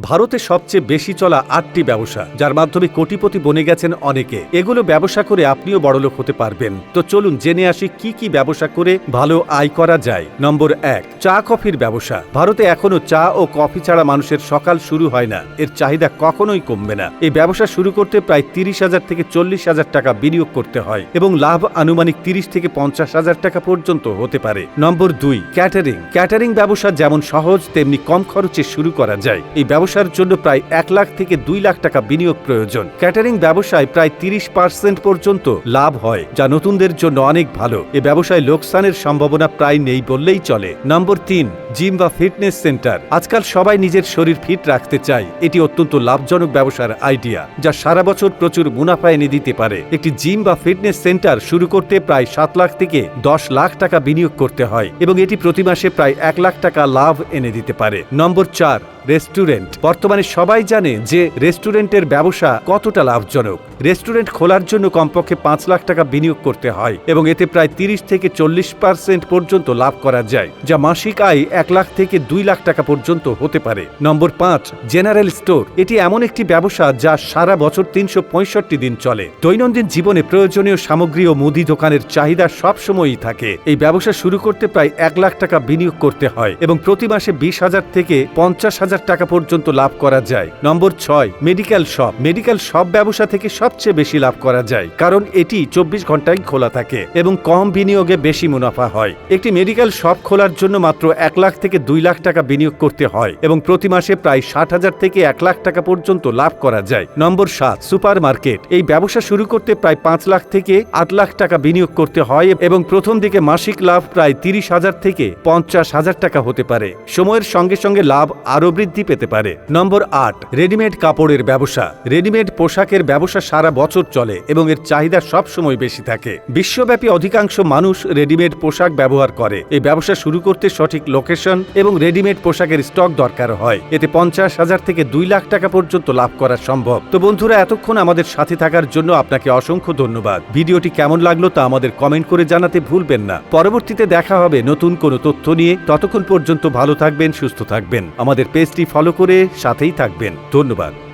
ভারতে সবচেয়ে বেশি চলা আটটি ব্যবসা, যার মাধ্যমে কোটিপতি বনে গেছেন অনেকে। এগুলো ব্যবসা করে আপনিও বড়লোক হতে পারবেন। তো চলুন জেনে আসি কি কি ব্যবসা করে ভালো আয় করা যায়। নম্বর এক, চা কফির ব্যবসা। ভারতে এখনও চা ও কফি ছাড়া মানুষের সকাল শুরু হয় না। এর চাহিদা কখনোই কমবে না। এই ব্যবসা শুরু করতে প্রায় তিরিশ হাজার থেকে চল্লিশ হাজার টাকা বিনিয়োগ করতে হয় এবং লাভ আনুমানিক তিরিশ থেকে পঞ্চাশ হাজার টাকা পর্যন্ত হতে পারে। নম্বর দুই, ক্যাটারিং। ক্যাটারিং ব্যবসা যেমন সহজ, তেমনি কম খরচে শুরু করা যায়। এই ব্যবসার জন্য প্রায় এক লাখ থেকে দুই লাখ টাকা বিনিয়োগ প্রয়োজন। ক্যাটারিং ব্যবসায় প্রায় তিরিশ পার্সেন্ট পর্যন্ত লাভ হয়, যা নতুনদের জন্য অনেক ভালো। এ ব্যবসায় লোকসানের সম্ভাবনা প্রায় নেই বললেই চলে। নম্বর তিন জিম বা ফিটনেস সেন্টার আজকাল সবাই নিজের শরীর ফিট রাখতে চায়। এটি অত্যন্ত লাভজনক ব্যবসার আইডিয়া যা সারা বছর প্রচুর মুনাফা এনে দিতে পারে। একটি জিম বা ফিটনেস সেন্টার শুরু করতে প্রায় সাত লাখ থেকে দশ লাখ টাকা বিনিয়োগ করতে হয়, এবং এটি প্রতি মাসে প্রায় এক লাখ টাকা লাভ এনে দিতে পারে। নম্বর চার রেস্টুরেন্ট। বর্তমানে সবাই জানে যে রেস্টুরেন্টের ব্যবসা কতটা লাভজনক। রেস্টুরেন্ট খোলার জন্য কমপক্ষে পাঁচ লাখ টাকা বিনিয়োগ করতে হয় এবং এতে প্রায় তিরিশ থেকে চল্লিশ পার্সেন্ট পর্যন্ত লাভ করা যায়, যা মাসিক আয় এক লাখ থেকে দুই লাখ টাকা পর্যন্ত হতে পারে। নম্বর পাঁচ, জেনারেল স্টোর। এটি এমন একটি ব্যবসা যা সারা বছর তিনশো পঁয়ষট্টি দিন চলে। দৈনন্দিন জীবনে প্রয়োজনীয় সামগ্রী ও মুদি দোকানের চাহিদা সবসময়ই থাকে। এই ব্যবসা শুরু করতে প্রায় এক লাখ টাকা বিনিয়োগ করতে হয় এবং প্রতি মাসে বিশ হাজার থেকে পঞ্চাশ হাজার টাকা পর্যন্ত লাভ করা যায়। নম্বর ছয় মেডিকেল শপ মেডিকেল শপ ব্যবসা থেকে সবচেয়ে বেশি লাভ করা যায়, কারণ এটি চব্বিশ ঘন্টায় খোলা থাকে এবং কম বিনিয়োগে বেশি মুনাফা হয়। একটি মেডিকেল শপ খোলার জন্য মাত্র এক লাখ থেকে দুই লাখ টাকা বিনিয়োগ করতে হয় এবং প্রতি মাসে প্রায় ষাট হাজার থেকে এক লাখ টাকা পর্যন্ত লাভ করা যায়। নম্বর সাত সুপার মার্কেট এই ব্যবসা শুরু করতে প্রায় পাঁচ লাখ থেকে আট লাখ টাকা বিনিয়োগ করতে হয় এবং প্রথম দিকে মাসিক লাভ প্রায় তিরিশ হাজার থেকে পঞ্চাশ হাজার টাকা হতে পারে। সময়ের সঙ্গে সঙ্গে লাভ আরও বৃদ্ধি পেতে পারে। নম্বর আট, রেডিমেড কাপড়ের ব্যবসা। রেডিমেড পোশাকের ব্যবসা সারা বছর চলে এবং এর চাহিদা সব সময় বেশি থাকে। বিশ্বব্যাপী অধিকাংশ মানুষ রেডিমেড পোশাক ব্যবহার করে। এই ব্যবসা শুরু করতে সঠিক লোকেশন এবং রেডিমেড পোশাকের স্টক দরকার হয়। এতে পঞ্চাশ হাজার থেকে দুই লাখ টাকা পর্যন্ত লাভ করা সম্ভব। তো বন্ধুরা, এতক্ষণ আমাদের সাথে থাকার জন্য আপনাকে অসংখ্য ধন্যবাদ। ভিডিওটি কেমন লাগল তা আমাদের কমেন্ট করে জানাতে ভুলবেন না। পরবর্তীতে দেখা হবে নতুন কোনো তথ্য নিয়ে। ততক্ষণ পর্যন্ত ভালো থাকবেন, সুস্থ থাকবেন। আমাদের পেজটি ফলো করে সাথেই থাকবেন। ধন্যবাদ।